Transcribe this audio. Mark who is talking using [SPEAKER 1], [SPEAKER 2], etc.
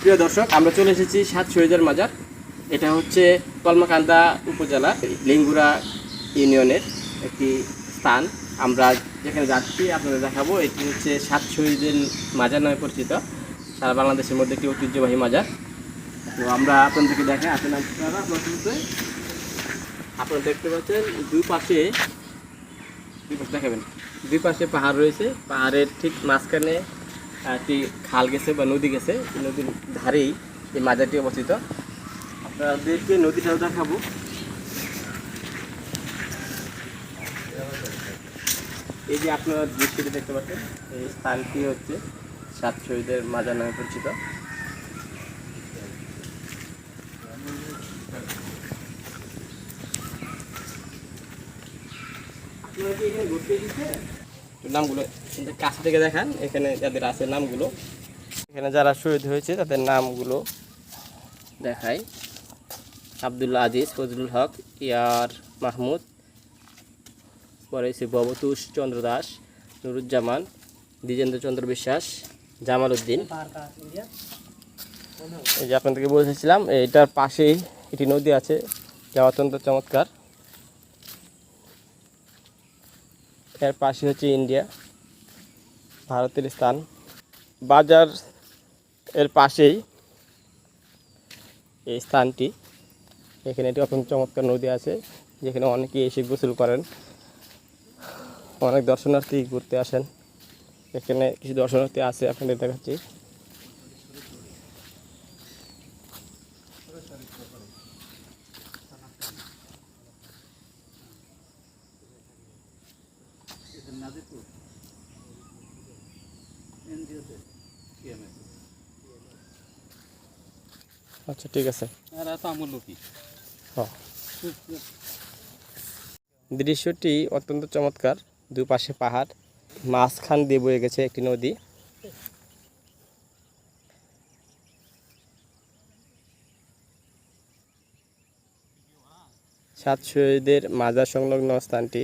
[SPEAKER 1] প্রিয় দর্শক, আমরা চলে এসেছি সাত শহীদের মাজার। এটা হচ্ছে কলমাকান্দা উপজেলা, লিঙ্গুরা ইউনিয়নের একটি স্থান। আমরা যেখানে যাচ্ছি, আপনাদের দেখাবো, এটি হচ্ছে সাত শহীদের মাজার নামে পরিচিত। সারা বাংলাদেশের মধ্যে একটি ঐতিহ্যবাহী মাজার। তো আমরা আপনাদেরকে দেখে আসেন আপনারা আপনারা দেখতে পাচ্ছেন, দুই পাশে দুই পাশে দেখাবেন। দুই পাশে পাহাড় রয়েছে। পাহাড়ের ঠিক মাঝখানে একটি খাল গেছে বা নদী গেছে। নদীর ধারেই এই মাজারটি অবস্থিত। আপনাদেরকে নদীটাও দেখাবো। এই যে আপনারা দৃশ্যটি দেখতে পাচ্ছেন, এই স্থানটি হচ্ছে সাত শহীদের মাজার নামে পরিচিত। আপনারা কি এখানে ঘুরতে এসেছেন নামগুলো কাছে থেকে দেখান, এখানে যাদের আছে নামগুলো। এখানে যারা শহীদ হয়েছে, তাদের নামগুলো দেখাই। আবদুল্লা আজিজ, ফজলুল হক, ইয়ার মাহমুদ, পরে হচ্ছে ভবতুষ চন্দ্র দাস, নুরুজ্জামান, দ্বিজেন্দ্র চন্দ্র বিশ্বাস, জামাল উদ্দিন। এই যে আপনাদেরকে বলেছিলাম এটার পাশেই একটি নদী আছে যা অত্যন্ত চমৎকার। এর পাশে হচ্ছে ইন্ডিয়া, ভারতের স্থান। বাজার এর পাশেই এই স্থানটি। এখানে একটি অত্যন্ত চমৎকার নদী আছে, যেখানে অনেকে এসে গোসল করেন। অনেক দর্শনার্থী ঘুরতে আসেন। এখানে কিছু দর্শনার্থী আছে, আপনাদের দেখাচ্ছি। আচ্ছা ঠিক আছে।
[SPEAKER 2] এরা তো আমল লোকই
[SPEAKER 1] হ্যাঁ। দৃশ্যটি অত্যন্ত চমৎকার। দুপাশে পাহাড় মাঝখান দিয়ে বয়ে গেছে একটি নদী। সাত শহীদের মাজার সংলগ্ন স্থানটি